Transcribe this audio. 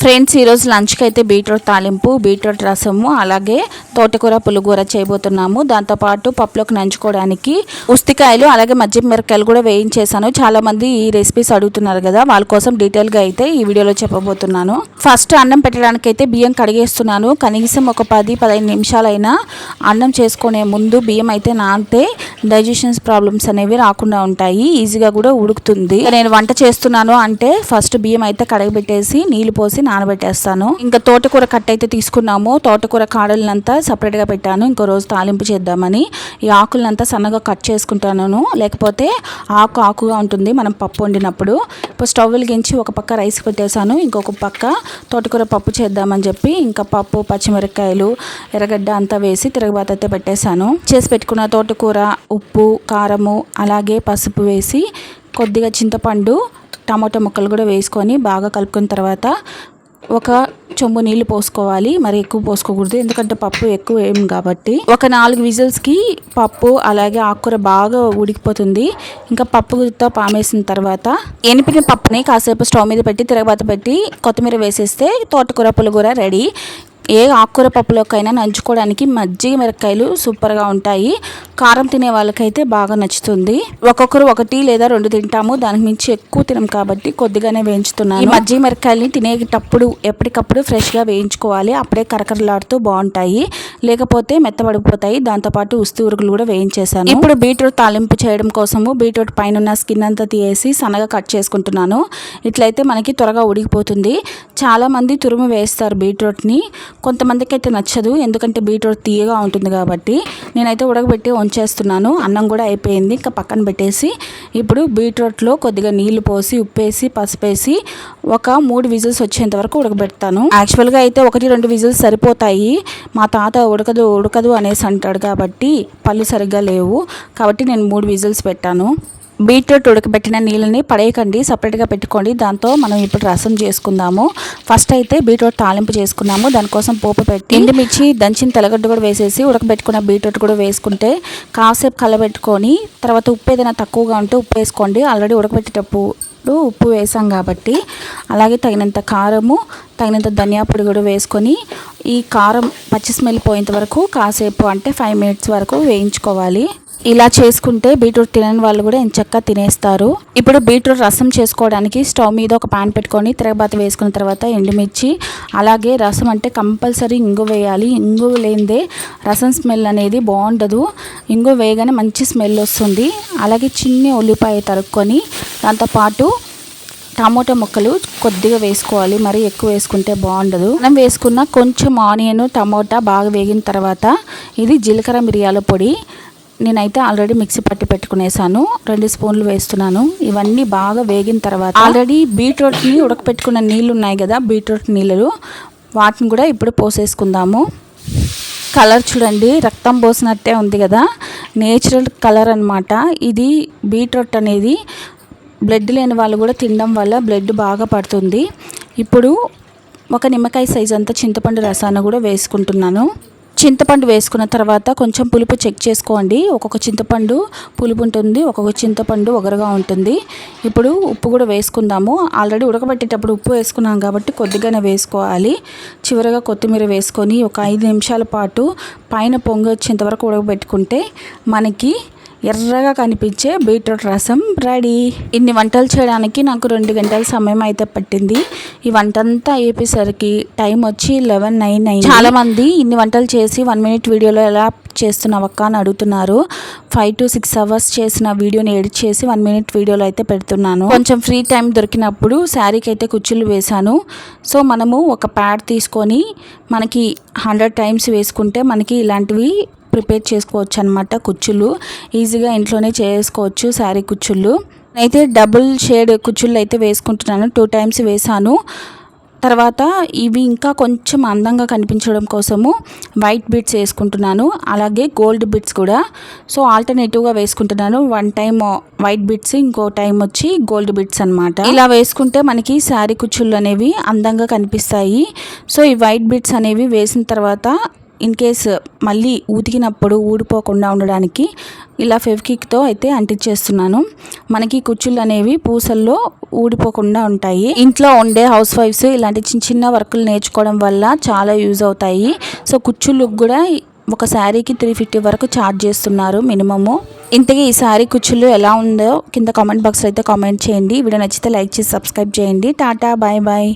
Friends ఈరోజు లంచ్కి అయితే బీట్రూట్ తాలింపు బీట్రూట్ రసము అలాగే తోటకూర పులుగూర చేయబోతున్నాము. దాంతోపాటు పప్పులోకి నంచుకోవడానికి ఉస్తికాయలు అలాగే మజ్జి మిరకాయలు కూడా వేయించేసాను చాలామంది ఈ రెసిపీస్ అడుగుతున్నారు కదా వాళ్ళ కోసం డీటెయిల్గా అయితే ఈ వీడియోలో చెప్పబోతున్నాను. ఫస్ట్ అన్నం పెట్టడానికి అయితే బియ్యం కడిగేస్తున్నాను. కనీసం ఒక పది పదిహేను నిమిషాలైనా అన్నం చేసుకునే ముందు బియ్యం అయితే నానితే డైజెషన్స్ ప్రాబ్లమ్స్ అనేవి రాకుండా ఉంటాయి. ఈజీగా కూడా ఉడుకుతుంది. నేను వంట చేస్తున్నాను అంటే ఫస్ట్ బియ్యం అయితే కడగబెట్టేసి నీళ్ళు పోసి నానబెట్టేస్తాను. ఇంకా తోటకూర కట్ అయితే తీసుకున్నాము. తోటకూర కాడలనంతా సపరేట్గా పెట్టాను. ఇంకో రోజు తాలింపు చేద్దామని. ఈ ఆకులనంతా సన్నగా కట్ చేసుకుంటాను. లేకపోతే ఆకు ఆకుగా ఉంటుంది మనం పప్పు వండినప్పుడు. ఇప్పుడు స్టవ్ వెలిగించి ఒక పక్క రైస్ పెట్టేశాను. ఇంకొక పక్క తోటకూర పప్పు చేద్దామని చెప్పి ఇంకా పప్పు పచ్చిమిరపకాయలు ఎర్రగడ్డ అంతా వేసి తిరగబాత అయితే పెట్టేశాను. చేసి పెట్టుకున్న తోటకూర ఉప్పు కారము అలాగే పసుపు వేసి కొద్దిగా చింతపండు టమాటో ముక్కలు కూడా వేసుకొని బాగా కలుపుకున్న తర్వాత ఒక చెంబు నీళ్ళు పోసుకోవాలి. మరి ఎక్కువ పోసుకోకూడదు. ఎందుకంటే పప్పు ఎక్కువ ఏం కాబట్టి. ఒక నాలుగు విజిల్స్కి పప్పు అలాగే ఆకుకూర బాగా ఉడికిపోతుంది. ఇంకా పప్పుతో పామేసిన తర్వాత ఎనిపిన పప్పుని కాసేపు స్టవ్ మీద పెట్టి తిరగబాత పెట్టి కొత్తిమీర వేసేస్తే తోటకూర పులిగూర రెడీ. ఏ ఆకుకూర పప్పులోకైనా నంచుకోవడానికి మజ్జిగ మిరపకాయలు సూపర్గా ఉంటాయి. కారం తినే వాళ్ళకైతే బాగా నచ్చుతుంది. ఒక్కొక్కరు ఒకటి లేదా రెండు తింటాము. దానికి మించి ఎక్కువ తినం కాబట్టి కొద్దిగానే వేయించుతున్నాను. ఈ మజ్జిగ మిరపకాయలని తినేటప్పుడు ఎప్పటికప్పుడు ఫ్రెష్గా వేయించుకోవాలి. అప్పుడే కరకరలాడుతూ బాగుంటాయి. లేకపోతే మెత్తబడిపోతాయి. దాంతోపాటు ఉస్తు ఉరుగులు కూడా వేయించేసాను ఇప్పుడు బీట్రూట్ తాలింపు చేయడం కోసము బీట్రూట్ పైన ఉన్న స్కిన్ అంతా తీసి సన్నగా కట్ చేసుకుంటున్నాను. ఇట్లయితే మనకి త్వరగా ఉడికిపోతుంది. చాలామంది తురుము వేస్తారు బీట్రూట్ని. కొంతమందికి అయితే నచ్చదు ఎందుకంటే బీట్రూట్ తీయగా ఉంటుంది కాబట్టి. నేనైతే ఉడకబెట్టి వంచేస్తున్నాను అన్నం కూడా అయిపోయింది ఇంకా పక్కన పెట్టేసి ఇప్పుడు బీట్రూట్లో కొద్దిగా నీళ్ళు పోసి ఉప్పేసి పసుపేసి ఒక మూడు విజిల్స్ వచ్చేంత వరకు ఉడకబెడతాను. యాక్చువల్గా అయితే ఒకటి రెండు విజిల్స్ సరిపోతాయి. మా తాత ఉడకదు ఉడకదు అనేసి అంటాడు కాబట్టి పళ్ళు సరిగ్గా లేవు. కాబట్టి నేను మూడు విజిల్స్ పెట్టాను. బీట్రూట్ ఉడకబెట్టిన నీళ్ళని పడేయకండి సపరేట్గా పెట్టుకోండి. దాంతో మనం ఇప్పుడు రసం చేసుకుందాము. ఫస్ట్ అయితే బీట్రూట్ తాలింపు చేసుకున్నాము. దానికోసం పోపు పెట్టి ఎండుమిర్చి దంచిన తెలగడ్డ కూడా వేసేసి ఉడకబెట్టుకున్న బీట్రూట్ కూడా వేసుకుంటే కాసేపు కలబెట్టుకొని తర్వాత ఉప్పు ఏదైనా తక్కువగా ఉంటే ఉప్పు వేసుకోండి. ఆల్రెడీ ఉడకబెట్టేటప్పుడు ఉప్పు వేసాం కాబట్టి అలాగే తగినంత కారము తగినంత ధనియా పొడి కూడా వేసుకొని ఈ కారం పచ్చి స్మెల్ పోయేంత వరకు కాసేపు అంటే ఫైవ్ మినిట్స్ వరకు వేయించుకోవాలి. ఇలా చేసుకుంటే బీట్రూట్ తినని వాళ్ళు కూడా ఎంచక్కా తినేస్తారు. ఇప్పుడు బీట్రూట్ రసం చేసుకోవడానికి స్టవ్ మీద ఒక పాన్ పెట్టుకొని తిరగబాత వేసుకున్న తర్వాత ఎండుమిర్చి అలాగే రసం అంటే కంపల్సరీ ఇంగు వేయాలి. ఇంగు లేనిదే రసం స్మెల్ అనేది బాగుండదు. ఇంగు వేయగానే మంచి స్మెల్ వస్తుంది. అలాగే చిన్ని ఉల్లిపాయ తరుక్కొని దాంతోపాటు టమాటా ముక్కలు కొద్దిగా వేసుకోవాలి. మరి ఎక్కువ వేసుకుంటే బాగుండదు. మనం వేసుకున్న కొంచెం ఆనియన్ టమోటా బాగా వేగిన తర్వాత ఇది జీలకర్ర మిరియాల పొడి నేనైతే ఆల్రెడీ మిక్సీ పట్టి పెట్టుకునేసాను. రెండు స్పూన్లు వేస్తున్నాను. ఇవన్నీ బాగా వేగిన తర్వాత ఆల్రెడీ బీట్రూట్ని ఉడకపెట్టుకున్న నీళ్ళు ఉన్నాయి కదా బీట్రూట్ నీళ్ళు వాటిని కూడా ఇప్పుడు పోసేసుకుందాము. కలర్ చూడండి రక్తం పోసినట్టే ఉంది కదా. నేచురల్ కలర్ అనమాట ఇది బీట్రూట్ అనేది బ్లడ్ లేని వాళ్ళు కూడా తినడం వల్ల బ్లడ్ బాగా పడుతుంది. ఇప్పుడు ఒక నిమ్మకాయ సైజ్ అంతా చింతపండు రసాన్ని కూడా వేసుకుంటున్నాను. చింతపండు వేసుకున్న తర్వాత కొంచెం పులుపు చెక్ చేసుకోండి. ఒక్కొక్క చింతపండు పులుపు ఉంటుంది ఒక్కొక్క చింతపండు ఒగరుగా ఉంటుంది. ఇప్పుడు ఉప్పు కూడా వేసుకుందాము. ఆల్రెడీ ఉడకబెట్టేటప్పుడు ఉప్పు వేసుకున్నాం కాబట్టి కొద్దిగానే వేసుకోవాలి. చివరగా కొత్తిమీర వేసుకొని ఒక ఐదు నిమిషాల పాటు పైన పొంగి వచ్చేంత వరకు ఉడకబెట్టుకుంటే మనకి ఎర్రగా కనిపించే బీట్రూట్ రసం రెడీ. ఇన్ని వంటలు చేయడానికి నాకు రెండు గంటల సమయం అయితే పట్టింది. ఈ వంట అంతా అయిపోయేసరికి టైం వచ్చి లెవెన్ నైన్ నైన్ చాలా మంది ఇన్ని వంటలు చేసి వన్ మినిట్ వీడియోలో ఎలా చేస్తున్నావక్క అని అడుగుతున్నారు. ఫైవ్ టు సిక్స్ అవర్స్ చేసిన వీడియోని ఎడిట్ చేసి వన్ మినిట్ వీడియోలో అయితే పెడుతున్నాను. కొంచెం ఫ్రీ టైం దొరికినప్పుడు శారీకి అయితే కుచ్చులు వేశాను. సో మనము ఒక ప్యాడ్ తీసుకొని మనకి హండ్రెడ్ టైమ్స్ వేసుకుంటే మనకి ఇలాంటివి ప్రిపేర్ చేసుకోవచ్చు అనమాట కుచ్చులు. ఈజీగా ఇంట్లోనే చేసుకోవచ్చు శారీ కుచ్చుళ్ళు అయితే డబుల్ షేడ్ కుచ్చుళ్ళు అయితే వేసుకుంటున్నాను. టూ టైమ్స్ వేసాను తర్వాత ఇవి ఇంకా కొంచెం అందంగా కనిపించడం కోసము వైట్ బిట్స్ వేసుకుంటున్నాను. అలాగే గోల్డ్ బిట్స్ కూడా. సో ఆల్టర్నేటివ్గా వేసుకుంటున్నాను. వన్ టైం వైట్ బిట్స్ ఇంకో టైం వచ్చి గోల్డ్ బిట్స్ అనమాట ఇలా వేసుకుంటే మనకి శారీ కుచ్చుళ్ళు అనేవి అందంగా కనిపిస్తాయి. సో ఈ వైట్ బిట్స్ అనేవి వేసిన తర్వాత ఇన్ కేస్ మళ్ళీ ఉతికినప్పుడు ఊడిపోకుండా ఉండడానికి ఇలా ఫెవికిక్తో అయితే అంటించేస్తున్నాను. మనకి కుచ్చులు అనేవి పూసల్లో ఊడిపోకుండా ఉంటాయి. ఇంట్లో ఉండే హౌస్ వైఫ్స్ ఇలాంటి చిన్న చిన్న వర్కులు నేర్చుకోవడం వల్ల చాలా యూజ్ అవుతాయి. సో కుచ్చులు కూడా ఒక శారీకి త్రీ ఫిఫ్టీ వరకు ఛార్జ్ చేస్తున్నారు మినిమము. ఇంతకీ ఈ శారీ కుచ్చులు ఎలా ఉందో కింద కామెంట్ బాక్స్లో అయితే కామెంట్ చేయండి. వీడియో నచ్చితే లైక్ చేసి సబ్స్క్రైబ్ చేయండి. టాటా బాయ్ బాయ్.